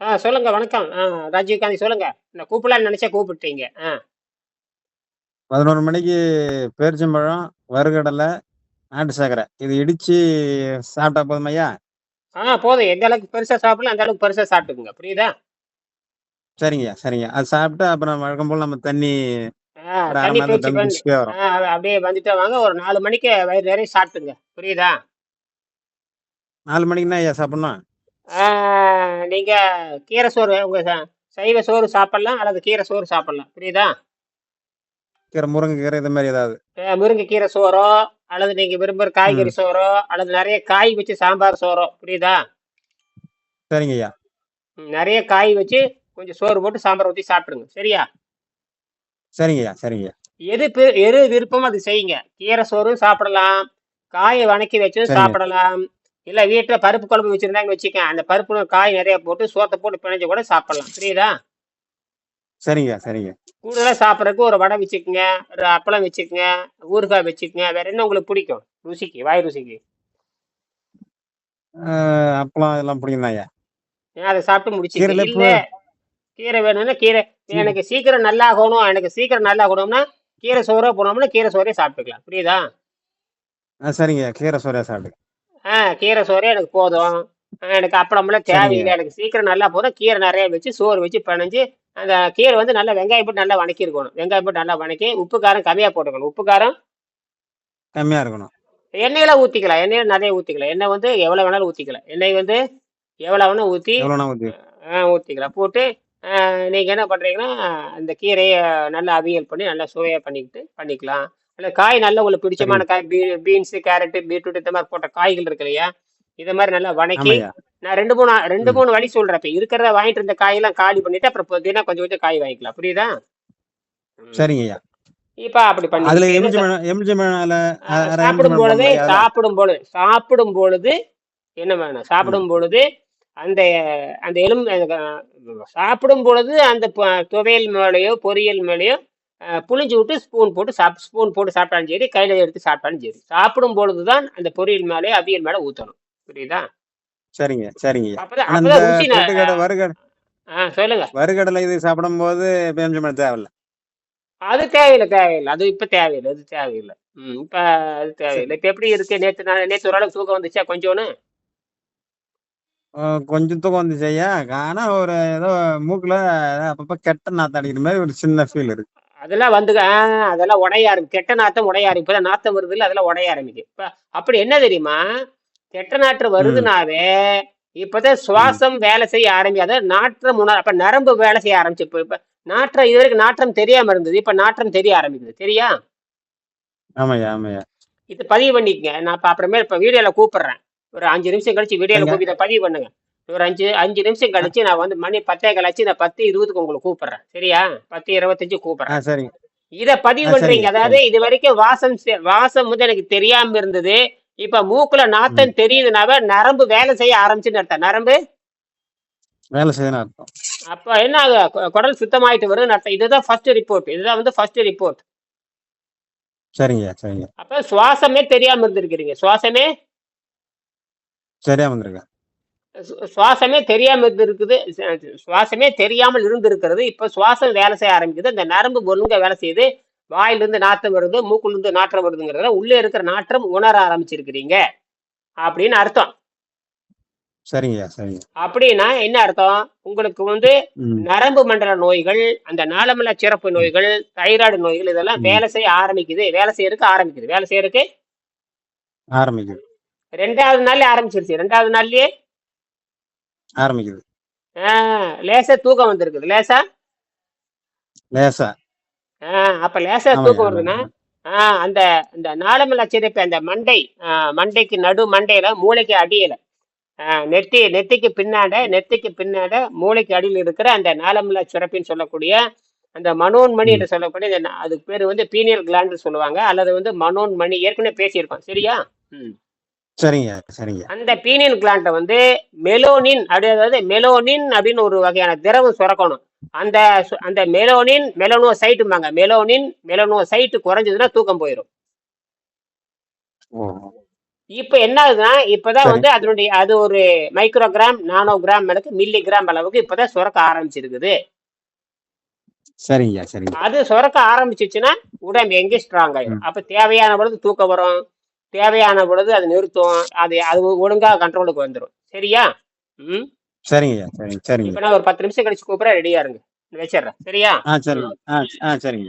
ஆ சொல்லுங்க வணக்கம். ஆ ராஜீவ்காந்தி சொல்லுங்க. நான் கூப்பிடலான்னு நினைச்சா கூப்பிட்டீங்க. ஆ. பதினோரு மணிக்கு பேரிச்சம்பழம் வறுகடலை நாட்டு சர்க்கரை. இது இடிச்சு சாப்பிட்டா போதுமையா ஆ போதும். எந்த அளவுக்கு பெருசா சாப்பிடலாம் அந்த அளவுக்கு பெருசா சாப்பிட்டுக்குங்க. புரியுதா? சரிங்கய்யா சரிங்க. அது சாப்பிட்டு அப்புறம் வழக்கம் போல் நம்ம தண்ணி ஆ ஒரு அரை தண்ணி மணி நேரம் பயிற்சி தண்ணி பண்ணி குடிச்சிட்டே வரோம். ஆ அது அப்படியே வந்துட்டே வாங்க ஒரு நாலு மணிக்கு வயிறு நிறைய சாப்பிட்டுங்க. புரியுதா? நாலு மணிக்குன்னா ஐயா சாப்பிடணும்? ஆ, நீங்க கீரை சோறு உங்க ச- சைவ சோறு சாப்பிடலாம் அல்லது கீரை சோறு சாப்பிடலாம். புரியுதா? கீரை முருங்கைக்கீரை இது மாதிரி ஏதாவது. முருங்கைக்கீரை சோறோ அல்லது நீங்க விரும்புற காய்கறி சோறோ அல்லது நிறைய காய் வச்சு சாம்பார் சோறோ புரியுதா? சரிங்க ஐயா. நிறைய காய் வச்சு கொஞ்சம் சோறு போட்டு சாம்பார் ஊற்றி சாப்பிடுங்க. சரியா? சரிங்க ஐயா சரிங்க ஐயா. எது எது விருப்பமோ அது செய்யுங்க. கீரை சோறும் சாப்பிடலாம். காயை வணக்கி வச்சும் சாப்பிடலாம். இல்ல வீட்டுல பருப்பு குழம்பு வச்சிருந்தாங்கன்னு வச்சுக்க அந்த பருப்பு காய் நிறைய போட்டு சோத்தை போட்டு பிணைஞ்சு கூட சாப்பிடலாம். புரியுதா? சரிங்க சரிங்க. கூடுதலா சாப்பிட்றதுக்கு ஒரு வடை வச்சுக்கோங்க ஒரு அப்பளம் வச்சுக்கோங்க ஊறுகாய் வச்சுக்கோங்க. வேற என்ன உங்களுக்கு பிடிக்கும்? ருசிக்கு வாய் ருசிக்கு. அப்பளம் இதெல்லாம் பிடிக்கும் ஐயா ஏன் அதை சாப்பிட்டு இப்போ கீரை வேணும்னா கீரை. எனக்கு சீக்கிரம் நல்லா ஆகணும். எனக்கு சீக்கிரம் நல்லா ஆகணும்னா கீரை சோறோ போனோம்னா கீரை சோறே சாப்பிட்டுக்கலாம். புரியுதா? சரிங்க. கீரை சோறையா சாப்பிடு ஆ கீரை சோறே எனக்கு போதும். ஆ, எனக்கு அப்பளம்லாம் சரிங்க. தேவையில்லை. எனக்கு சீக்கிரம் நல்லா போதும். கீரை நிறைய வச்சு சோறு வச்சு பிணைஞ்சு அந்த கீரை வந்து நல்லா வெங்காயம் போட்டு நல்லா வணக்கி இருக்கணும் வெங்காயம் போட்டு நல்லா வணக்கி உப்பு காரம் கம்மியாக போட்டுக்கணும். உப்பு காரம் கம்மியா இருக்கணும். எண்ணெயில ஊற்றிக்கலாம் எண்ணெயில நிறைய ஊற்றிக்கலாம் எண்ணெய் வந்து எவ்வளோ வேணாலும் ஊற்றிக்கலாம் எண்ணெய் வந்து எவ்வளோ வேணால் ஊற்றி எவ்வளோண்ணா ஊற்றி ஊற்றிக்கலாம் போட்டு நீங்கள் என்ன பண்ணுறீங்கன்னா அந்த கீரையை நல்லா அவியல் பண்ணி நல்லா சுவையாக பண்ணிக்கிட்டு பண்ணிக்கலாம். இல்லை காய் நல்லா உங்களுக்கு பிடிச்சமான காய் பீ பீன்ஸு கேரட்டு பீட்ரூட் இந்த மாதிரி போட்ட காய்கள் இருக்கு இல்லையா? இதை மாதிரி நல்லா வணக்கி நான் ரெண்டு மூணு ரெண்டு மூணு வழி சொல்கிறேன் இப்போ இருக்கிறத வாங்கிட்டு இருந்த காயெல்லாம் காலி பண்ணிட்டு அப்புறம் புதினா கொஞ்சம் கொஞ்சம் காய் வாங்கிக்கலாம். புரியுதா? சரிங்க ஐயா இப்போ அப்படி அதுல எலுமிச்சை சாப்பிடும் பொழுது சாப்பிடும் பொழுது சாப்பிடும் பொழுது என்ன வேணும்? சாப்பிடும் பொழுது அந்த அந்த எலும் அஹ் சாப்பிடும் பொழுது அந்த துவையல் மேலேயோ பொரியல் மேலேயோ அஹ், புழிஞ்சு விட்டு ஸ்பூன் போட்டு சாப் ஸ்பூன் போட்டு சாப்பிட்டாலும் சரி கையில எடுத்து சாப்பிட்டாலும் சரி. சாப்பிடும் பொழுது தான் அந்த பொரியல் மேலே அவியல் மேலே ஊற்றணும் புரியுதா? சரிங்க சரிங்க. சொல்லுங்க. வறுகடலை இது சாப்பிடும்போது எலுமிச்சை பழம் தேவையில்ல. அது தேவையில்லை தேவையில்லை. அது இப்ப தேவையில்லை அது தேவையில்லை. ம் இப்ப அது தேவையில்லை. இப்ப எப்படி இருக்கு? நேத்து நான் நேத்து ஓரளவுக்கு தூக்கம் வந்துச்சா? கொஞ்சோன்னு? கொஞ்சம் தூக்கம் வந்துச்சு ஐயா. ஆனா ஒரு ஏதோ மூக்குல அப்பப்ப கெட்ட நாத்தம் அடிக்கிற மாதிரி ஒரு சின்ன ஃபீல் இருக்கு. அதெல்லாம் வந்து அதெல்லாம் உடைய ஆரம்பிக்கும் கெட்ட நாத்தம் உடைய ஆரம்பிக்கும் இப்பதான் நாத்தம் வருது இல்ல அதெல்லாம் உடைய ஆரம்பிக்கும் இப்ப அப்படி என்ன தெரியுமா? கெட்ட நாற்று வருதுனாவே இப்பதான் சுவாசம் வேலை செய்ய ஆரம்பி அதாவது நாற்றம் உணர அப்ப நரம்பு வேலை செய்ய ஆரம்பிச்சு இப்ப இப்ப நாற்றம் இது வரைக்கும் நாற்றம் தெரியாம இருந்தது. இப்ப நாற்றம் தெரிய ஆரம்பிக்குது. சரியா ஆமாய்யா ஆமாய்யா. இது பதிவு பண்ணிக்கங்க. நான் அப்புறமே இப்ப வீடியோல கூப்பிடுறேன். ஒரு அஞ்சு நிமிஷம் கழிச்சு வீடியோல எங்க கூப்பி இதை பதிவு பண்ணுங்க. ஒரு அஞ்சு அஞ்சு நிமிஷம் கழிச்சு நான் வந்து மணி பத்தே கழிச்சு நான் பத்து இருபதுக்கு உங்களுக்கு கூப்பிடுறேன். சரியா? பத்து இருபத்தஞ்சு கூப்பிடுறேன். சரிங்க. இத பதிவு பண்றீங்க. அதாவது இது வரைக்கும் வாசம் வாசம் வந்து எனக்கு தெரியாம இருந்தது. இப்ப மூக்குல நாத்தம் தெரியுதுனாவே நரம்பு வேலை செய்ய ஆரம்பிச்சுன்னு அர்த்தம். நரம்பு? வேலை செய்யணும் அர்த்தம். அப்ப என்ன குடல் சுத்தமாயிட்டு வரும்னு அர்த்தம். இதுதான் ஃபர்ஸ்ட் ரிப்போர்ட் இதுதான் வந்து ஃபர்ஸ்ட் ரிப்போர்ட் சரிங்க சரிங்க. அப்ப சுவாசமே தெரியாம இருந்திருக்கிறீங்க. சுவாசமே? சரியா வந்திருக்கேன் சுவாசமே தெரியாம இருந்திருக்குது. சு- சுவாசமே தெரியாமல் இருந்திருக்கிறது. இப்ப சுவாசம் வேலை செய்ய ஆரம்பிக்குது. அந்த நரம்பு ஒழுங்கா வேலை செய்யுது. வாயிலிருந்து நாற்றம் வருது மூக்குல இருந்து நாற்றம் வருதுங்கிறத உள்ளே இருக்கிற நாற்றம் உணர ஆரம்பிச்சிருக்கிறீங்க. அப்படின்னு அர்த்தம். சரிங்கய்யா சரிங்க. அப்படின்னா என்ன அர்த்தம்? உங்களுக்கு வந்து நரம்பு மண்டல நோய்கள் அந்த நாளமில்லா சிறப்பு நோய்கள் தைராய்டு நோய்கள் இதெல்லாம் வேலை செய்ய ஆரம்பிக்குது. வேலை செய்யறதுக்கு ஆரம்பிக்குது. வேலை செய்யறதுக்கு ஆரம்பிக்குது. ரெண்டாவது நாள்லயே ஆரம்பிச்சிருச்சு. ரெண்டாவது நாள்லயே ஆரம்பிக்குது. லேசா தூக்கம் வந்திருக்குது. லேசா? லேசா. அப்ப லேசா தூக்கம் வருதுன்னா அந்த இந்த நாளமில்லா சிறப்பு அந்த மண்டை மண்டைக்கு நடு மண்டையில மூளைக்கு அடியில நெத்தி நெத்திக்கு பின்னாட நெத்திக்கு பின்னாட மூளைக்கு அடியில் இருக்கிற அந்த நாளமில்லா சுரப்பின்னு சொல்லக்கூடிய அந்த மனோன்மணி ம். என்று சொல்லக்கூடிய அதுக்கு பேர் வந்து பீனியல் கிளாண்டு சொல்லுவாங்க. அல்லது வந்து மனோன்மணி ஏற்கனவே பேசியிருக்கோம். சரியா? ம். சரிங்க சரிங்க. அந்த பீனியல் கிளாண்டை வந்து மெலோனின் அப்படி அதாவது மெலோனின் அப்படின்னு ஒரு வகையான திரவம் சுரக்கணும். அந்த அந்த மெலோனின் மெலனோ சைட்டுமாங்க மெலோனின் மெலனோ சைட்டு குறைஞ்சதுன்னா தூக்கம் போயிடும் இப்ப என்ன ஆகுதுன்னா இப்பதான் வந்து அதனுடைய அது ஒரு மைக்ரோகிராம் நானோகிராம் அளவுக்கு மில்லி கிராம் அளவுக்கு இப்பதான் சுரக்க ஆரம்பிச்சிருக்குது. சரிங்கய்யா சரிங்க. அது சுரக்க ஆரம்பிச்சிச்சுன்னா உடம்பு எங்கே ஸ்ட்ராங் ஆயிடும் அப்ப தேவையான பொழுது தூக்கம் வரும். தேவையான பொழுது அது நிறுத்தும் அது அது ஒழுங்கா கண்ட்ரோலுக்கு வந்துடும் சரியா? ம்? சரிங்கய்யா சரிங்க சரிங்க. இப்ப நான் ஒரு பத்து நிமிஷம் கழிச்சு கூப்பிட ரெடியா இருங்க. வச்சிடுறேன். சரியா? ஆ சரிங்க. ஆ சரிங்க.